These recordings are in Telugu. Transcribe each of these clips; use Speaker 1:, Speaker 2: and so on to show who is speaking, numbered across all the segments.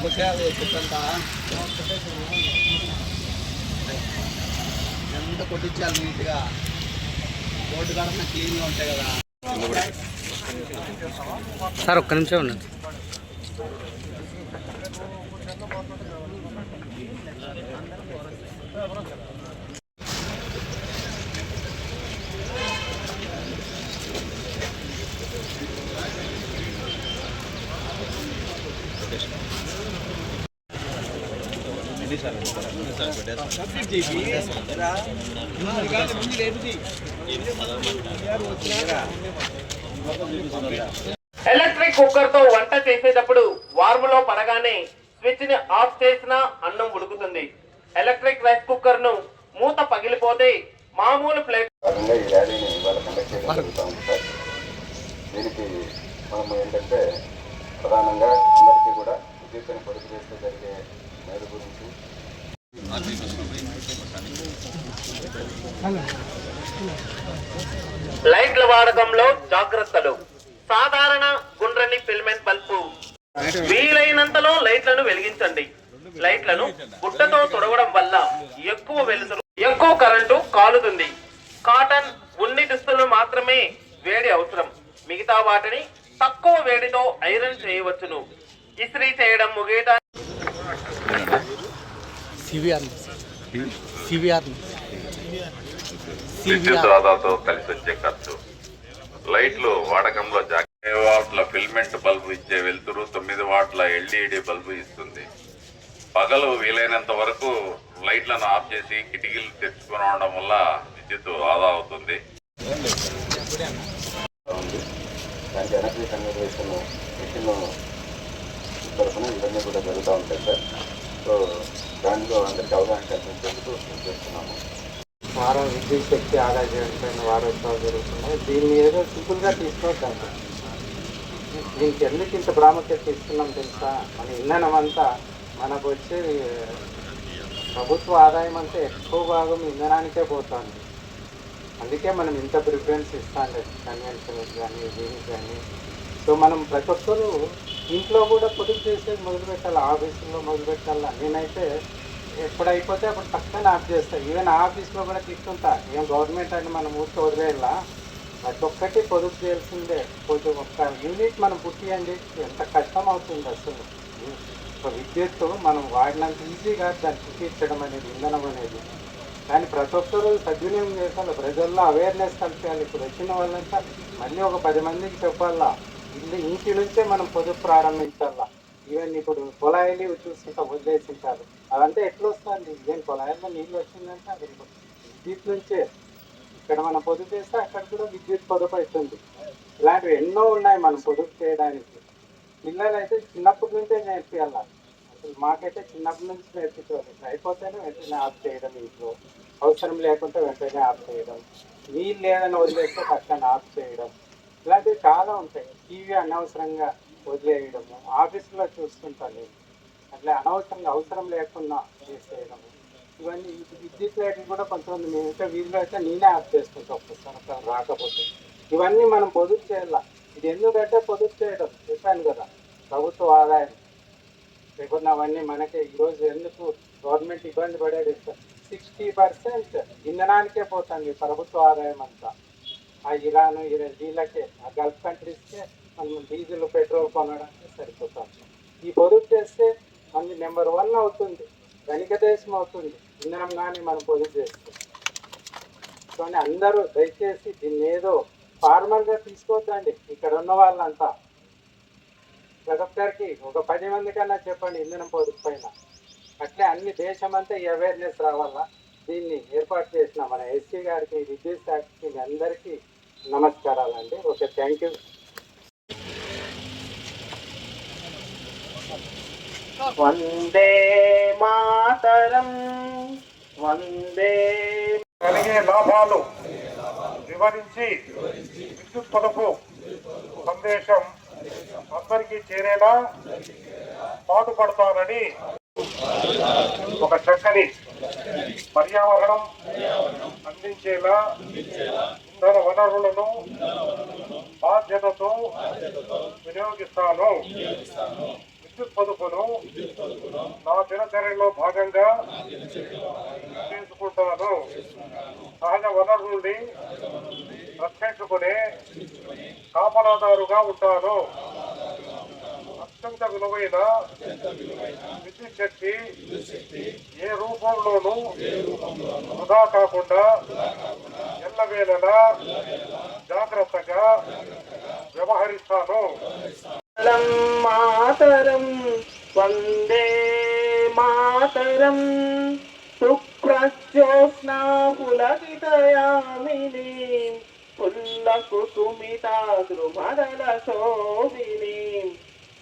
Speaker 1: కొట్టాలి ఎంత కొట్టించాలి నీట్గా రోడ్డు క్లీన్ క్లీన్గా ఉంటాయి కదా
Speaker 2: సార్ ఒక్క నిమిషం ఉండండి.
Speaker 3: ఎలక్ట్రిక్ కుక్కర్తో వంట చేసేటప్పుడు వార్ములో పడగానే స్విచ్ని ఆఫ్ చేసినా అన్నం ఉడుకుతుంది. ఎలక్ట్రిక్ రైస్ కుక్కర్ను మూత పగిలిపోతే మామూలు ప్లేట్
Speaker 4: దీనికి మనము ఏంటంటే ప్రధానంగా అందరికీ కూడా విద్యుత్తుని పొదుపు చేస్తే జరిగే మేలు గురించి
Speaker 3: లైట్ల వాడకంలో జాగ్రత్తలు. సాధారణ గుండ్రని ఫిల్మెంట్ బల్బు. వీలైనంతలో లైట్లను వెలిగించండి. లైట్లను గుడ్డతో తొడగడం వల్ల ఎక్కువ వెలుతురు ఎక్కువ కరెంటు కాలుతుంది. కాటన్ ఉన్ని దుస్తులు మాత్రమే వేడి అవసరం. మిగతా వాటిని తక్కువ వేడితో ఐరన్ చేయవచ్చును. ఇస్త్రీ చేయడం ముగియటానికి
Speaker 2: సివిఆర్ సివిఆర్
Speaker 5: విద్యుత్ ఆదాతో కలిసి వచ్చే ఖర్చు. లైట్లు వాడకంలో జాగ్రత్త. వాట్ల ఫిల్మెంట్ బల్బు ఇచ్చే వెలుతురు తొమ్మిది వాట్ల ఎల్ఈడి బల్బు ఇస్తుంది. పగలు వీలైనంత వరకు లైట్లను ఆఫ్ చేసి కిటికీలు తెచ్చుకుని ఉండడం వల్ల విద్యుత్ ఆదా అవుతుంది.
Speaker 4: ఉంది దానికి ఎనర్జీ కన్వర్వేషన్ మిషన్ తరఫున ఇవన్నీ కూడా జరుగుతూ ఉంటాయి సార్ సో దాంట్లో అందరికీ అవగాహన కల్పించేందుకు మేము చేస్తున్నాము.
Speaker 6: వారం విద్యుత్ శక్తి ఆదా చేయడం వారోత్సవాలు జరుగుతున్నాయి. దీన్ని ఏదో సింపుల్గా తీసుకోవద్దండి దీనికి ఎందుకు ఇంత ప్రాముఖ్యత ఇస్తున్నాం తెలుసా? మన ఇంధనం అంతా మనకు వచ్చే ప్రభుత్వ ఆదాయం అంతా ఎక్కువ భాగం ఇంధనానికే పోతుంది. అందుకే మనం ఇంత ప్రిఫరెన్స్ ఇస్తాండి కన్వెన్షన్కి కానీ దీనికి కానీ. సో మనం ప్రతి ఒక్కరూ ఇంట్లో కూడా పొదుపు చేసేది మొదలు ఆఫీసుల్లో ఆఫీసులో మొదలు పెట్టాలా నేనైతే ఎప్పుడు అయిపోతే అప్పుడు పక్కన ఆఫ్ చేస్తాను ఈవెన్ ఆఫీస్లో కూడా తీసుకుంటా ఏం గవర్నమెంట్ అని మనం ఊరికి వదిలేయాలా. ప్రతి ఒక్కటి పొదుపు చేయాల్సిందే. కొంచెం ఒక్క యూనిట్ మనం పుట్టియండి ఎంత కష్టం అవుతుంది అసలు. ఒక విద్యుత్ మనం వాడినంత ఈజీగా దాన్ని పుట్టించడం అనేది ఇంధనం అనేది. కానీ ప్రతి ఒక్కరూ సద్వినియోగం చేయాలి. ప్రజల్లో అవేర్నెస్ కల్పించాలి. ఇప్పుడు వచ్చిన వాళ్ళంతా మళ్ళీ ఒక పది మందికి చెప్పాలా. ఇల్లు ఇంటి నుంచే మనం పొదుపు ప్రారంభించాలా. ఈవెన్ ఇప్పుడు కుళాయిలు చూస్తుంటా వదిలేసింటారు అదంతా ఎట్లా వస్తుంది ఏం కొలాయిల్లో నీళ్ళు వచ్చిందంటే అది విద్యుత్ నుంచే. ఇక్కడ మనం పొదుపు చేస్తే అక్కడ కూడా విద్యుత్ పొదుపు అవుతుంది. ఇలాంటివి ఎన్నో ఉన్నాయి మనం పొదుపు చేయడానికి. పిల్లలు అయితే చిన్నప్పటి నుంచే నేర్పియాల. అసలు మాకైతే చిన్నప్పటి నుంచి నేర్పించాలి ఇట్లా అయిపోతేనే వెంటనే ఆఫ్ చేయడం ఇంట్లో. అవసరం లేకుంటే వెంటనే ఆఫ్ చేయడం. నీళ్ళు లేదని వదిలేస్తే పక్కన ఆఫ్ చేయడం. ఇలాంటివి చాలా ఉంటాయి. టీవీ అనవసరంగా వదిలేయడము ఆఫీసులో చూస్తుంటాను లేదు అట్లా అనవసరంగా అవసరం లేకుండా చేసేయడము. ఇవన్నీ విద్యుత్ లైట్లు కూడా కొంతమంది మిగతా వీధిలో అయితే నేనే ఆఫ్ చేసుకుంటాం ఒక్కసారి రాకపోతే. ఇవన్నీ మనం పొదుపు చేయాల. ఇది ఎందుకంటే పొదుపు చేయడం చెప్పాను కదా ప్రభుత్వ ఆదాయం. లేకుండా అవన్నీ మనకి ఈరోజు ఎందుకు గవర్నమెంట్ ఇబ్బంది పడేది సిక్స్టీ పర్సెంట్ ఇంధనానికే పోతుంది ప్రభుత్వ ఆదాయం అంతా. ఆ ఇరాన్ ఇరవై వీళ్ళకే ఆ గల్ఫ్ కంట్రీస్కే మనం డీజిల్ పెట్రోల్ కొనడానికి సరిపోతుంది ఈ పొదుపు చేస్తే మనకి నెంబర్ వన్ అవుతుంది ధనిక దేశం అవుతుంది ఇంధనం కానీ మనం పొదుపు చేస్తే. కానీ అందరూ దయచేసి దీన్ని ఏదో ఫార్మల్గా తీసుకోవద్దండి. ఇక్కడ ఉన్న వాళ్ళంతా ప్రతి ఒక పది మంది కన్నా చెప్పండి ఇంధనం పొదుపు పైన. అట్లే అన్ని దేశమంతా ఈ అవేర్నెస్ రావాలా? దీన్ని ఏర్పాటు చేసిన మన ఎస్సీ గారికి విద్యుత్ శాఖకి మీ అందరికీ నమస్కారాలండి. Okay thank you. Vande Mataram. వందే
Speaker 7: కలిగే లాభాలు వివరించి విద్యుత్ పొదుపు సందేశం అందరికీ చేరేలా పాటుపడతానని ఒక చక్కని పర్యావరణం అందించేలా ఇంధన వనరులను బాధ్యతతో వినియోగిస్తాను. విద్యుత్ పొదుపును నా దినచర్యలో భాగంగా చేసుకుంటాను. సహజ వనరుల్ని రక్షించుకునే కాపలాదారుగా ఉంటాను. అత్యంత విలువైన విద్యుత్ శక్తి ఏ రూపంలోనూ వృధా కాకుండా ఎల్లవేళలా జాగ్రత్తగా వ్యవహరిస్తాను.
Speaker 3: వందం మాతరం వందే మాతరం. సుప్రజ్యోత్స్నా పులకితయామిని పుల్లకుసుమితా శోభిని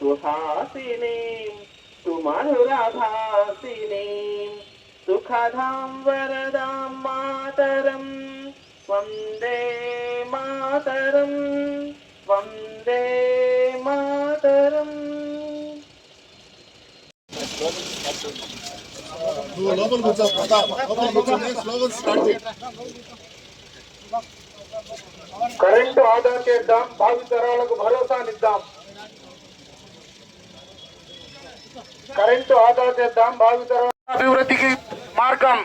Speaker 3: సుహాసిని సుమధురభాసిని. సుఖదాం వరదాం మాతరం వందే మాతరం.
Speaker 7: కరెంటు ఆదా చేద్దాం భావితరాలకు భరోసానిద్దాం కరెంటు ఆదా చేద్దాం భావితరాల అభివృద్ధికి మార్గం.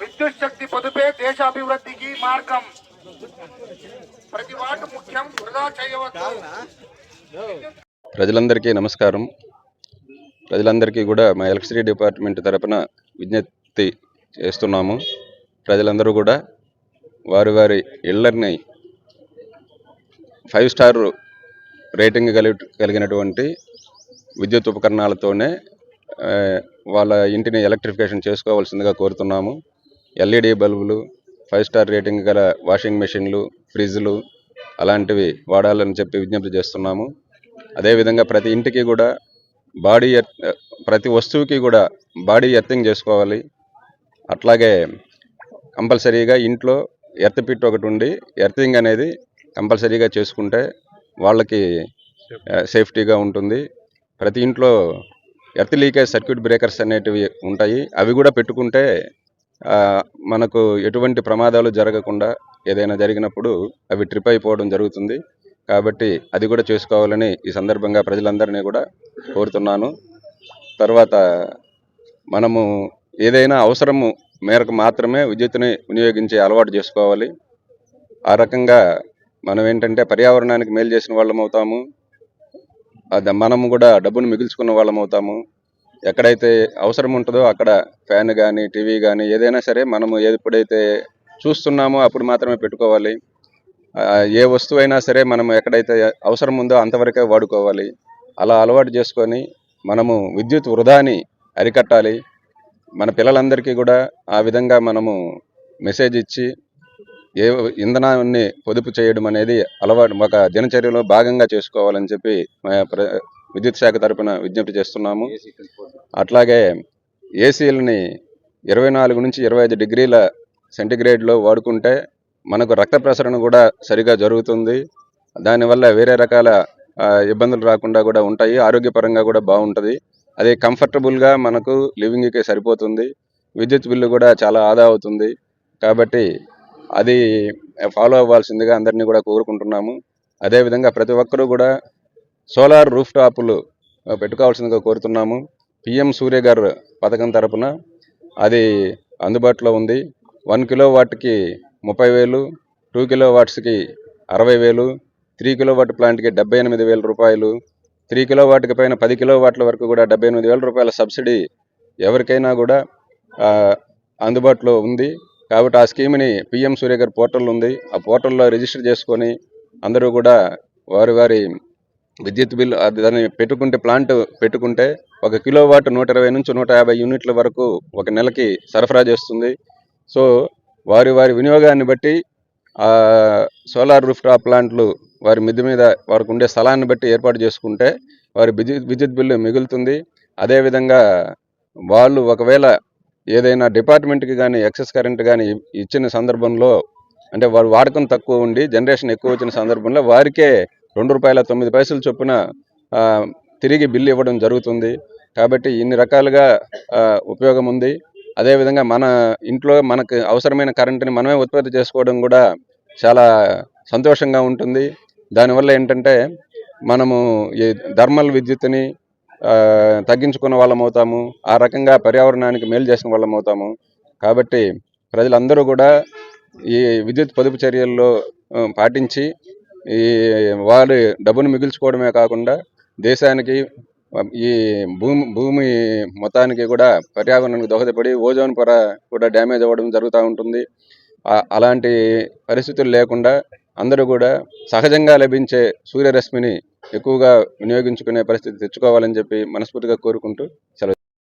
Speaker 7: విద్యుత్ శక్తి పొదుపే దేశాభివృద్ధికి మార్గం. ప్రతి వాటు ముఖ్యం వృధా చేయవద్దు.
Speaker 4: ప్రజలందరికీ నమస్కారం. ప్రజలందరికీ కూడా మా ఎలక్ట్రిసిటీ డిపార్ట్మెంట్ తరపున విజ్ఞప్తి చేస్తున్నాము. ప్రజలందరూ కూడా వారి వారి ఇళ్ళని ఫైవ్ స్టార్ రేటింగ్ కలిగి కలిగినటువంటి విద్యుత్ ఉపకరణాలతోనే వాళ్ళ ఇంటిని ఎలక్ట్రిఫికేషన్ చేసుకోవాల్సిందిగా కోరుతున్నాము. ఎల్ఈడి బల్బులు ఫైవ్ స్టార్ రేటింగ్ గల వాషింగ్ మెషిన్లు ఫ్రిడ్జ్లు అలాంటివి వాడాలని చెప్పి విజ్ఞప్తి చేస్తున్నాము. అదేవిధంగా ప్రతి ఇంటికి కూడా బాడీ ఎర్త్ ప్రతి వస్తువుకి కూడా బాడీ ఎర్తింగ్ చేసుకోవాలి. అట్లాగే కంపల్సరీగా ఇంట్లో ఎర్త్ పిట్ ఒకటి ఉండి ఎర్తింగ్ అనేది కంపల్సరీగా చేసుకుంటే వాళ్ళకి సేఫ్టీగా ఉంటుంది. ప్రతి ఇంట్లో ఎర్త్ లీకేజ్ సర్క్యూట్ బ్రేకర్స్ అనేటివి ఉంటాయి. అవి కూడా పెట్టుకుంటే మనకు ఎటువంటి ప్రమాదాలు జరగకుండా ఏదైనా జరిగినప్పుడు అవి ట్రిప్ అయిపోవడం జరుగుతుంది. కాబట్టి అది కూడా చేసుకోవాలని ఈ సందర్భంగా ప్రజలందరినీ కూడా కోరుతున్నాను. తర్వాత మనము ఏదైనా అవసరము మేరకు మాత్రమే విద్యుత్ని వినియోగించే అలవాటు చేసుకోవాలి. ఆ రకంగా మనం ఏంటంటే పర్యావరణానికి మేలు చేసిన వాళ్ళం అవుతాము. అది మనము కూడా డబ్బును మిగిల్చుకున్న వాళ్ళం అవుతాము. ఎక్కడైతే అవసరం ఉంటుందో అక్కడ ఫ్యాన్ కానీ టీవీ కానీ ఏదైనా సరే మనము ఎప్పుడైతే చూస్తున్నామో అప్పుడు మాత్రమే పెట్టుకోవాలి. ఏ వస్తువు అయినా సరే మనం ఎక్కడైతే అవసరం ఉందో అంతవరకే వాడుకోవాలి. అలా అలవాటు చేసుకొని మనము విద్యుత్ వృధాని అరికట్టాలి. మన పిల్లలందరికీ కూడా ఆ విధంగా మనము మెసేజ్ ఇచ్చి ఏ ఇంధనాన్ని పొదుపు చేయడం అనేది అలవాటు ఒక దినచర్యలో భాగంగా చేసుకోవాలని చెప్పి ప్ర- విద్యుత్ శాఖ తరపున విజ్ఞప్తి చేస్తున్నాము. అట్లాగే ఏసీలని ఇరవై నాలుగు నుంచి ఇరవై ఐదు డిగ్రీల సెంటిగ్రేడ్లో వాడుకుంటే మనకు రక్త ప్రసరణ కూడా సరిగా జరుగుతుంది. దానివల్ల వేరే రకాల ఇబ్బందులు రాకుండా కూడా ఉంటాయి. ఆరోగ్యపరంగా కూడా బాగుంటుంది. అది కంఫర్టబుల్గా మనకు లివింగ్కి సరిపోతుంది. విద్యుత్ బిల్లు కూడా చాలా ఆదా అవుతుంది. కాబట్టి అది ఫాలో అవ్వాల్సిందిగా అందరినీ కూడా కోరుకుంటున్నాము. అదేవిధంగా ప్రతి ఒక్కరూ కూడా సోలార్ రూఫ్ టాపులు పెట్టుకోవాల్సిందిగా కోరుతున్నాము. పిఎం సూర్య గారు పథకం తరపున అది అందుబాటులో ఉంది. వన్ కిలో వాట్కి ముప్పై వేలు టూ కిలో వాట్స్కి అరవై వేలు త్రీ కిలోవాట్ ప్లాంట్కి డెబ్బై ఎనిమిది వేల రూపాయలు. త్రీ కిలోవాట్కి పైన పది కిలోవాట్ల వరకు కూడా డెబ్బై ఎనిమిది వేల రూపాయల సబ్సిడీ ఎవరికైనా కూడా అందుబాటులో ఉంది. కాబట్టి ఆ స్కీమ్ని పిఎం సూర్య గారి పోర్టల్ ఉంది. ఆ పోర్టల్లో రిజిస్టర్ చేసుకొని అందరూ కూడా వారి వారి విద్యుత్ బిల్లు దాన్ని పెట్టుకుంటే ప్లాంట్ పెట్టుకుంటే ఒక కిలో వాట్ నూట ఇరవై నుంచి నూట యాభై యూనిట్ల వరకు ఒక నెలకి సరఫరా చేస్తుంది. సో వారి వారి వినియోగాన్ని బట్టి సోలార్ రూఫ్ టాప్ ప్లాంట్లు వారి మిద్దె మీద వారికి ఉండే స్థలాన్ని బట్టి ఏర్పాటు చేసుకుంటే వారి విద్యుత్ విద్యుత్ బిల్లు మిగులుతుంది. అదేవిధంగా వాళ్ళు ఒకవేళ ఏదైనా డిపార్ట్మెంట్కి కానీ ఎక్సెస్ కరెంట్ కానీ ఇచ్చిన సందర్భంలో అంటే వారు వాడకం తక్కువ ఉండి జనరేషన్ ఎక్కువ వచ్చిన సందర్భంలో వారికే రెండు రూపాయల తొమ్మిది పైసలు చొప్పున తిరిగి బిల్లు ఇవ్వడం జరుగుతుంది. కాబట్టి ఇన్ని రకాలుగా ఉపయోగం ఉంది. అదేవిధంగా మన ఇంట్లో మనకు అవసరమైన కరెంటుని మనమే ఉత్పత్తి చేసుకోవడం కూడా చాలా సంతోషంగా ఉంటుంది. దానివల్ల ఏంటంటే మనము ఈ థర్మల్ విద్యుత్ని తగ్గించుకున్న వాళ్ళం అవుతాము. ఆ రకంగా పర్యావరణానికి మేలు చేసిన వాళ్ళం అవుతాము. కాబట్టి ప్రజలందరూ కూడా ఈ విద్యుత్ పొదుపు చర్యల్లో పాటించి ఈ వారి డబ్బును మిగిల్చుకోవడమే కాకుండా దేశానికి ఈ భూమి భూమి మొత్తానికి కూడా పర్యావరణానికి దోహదపడి ఓజోన్ పొర కూడా డ్యామేజ్ అవ్వడం జరుగుతూ ఉంటుంది. ఆ- అలాంటి పరిస్థితులు లేకుండా అందరూ కూడా సహజంగా లభించే సూర్యరశ్మిని ఎక్కువగా వినియోగించుకునే పరిస్థితి తెచ్చుకోవాలని చెప్పి మనస్ఫూర్తిగా కోరుకుంటూ సెలవు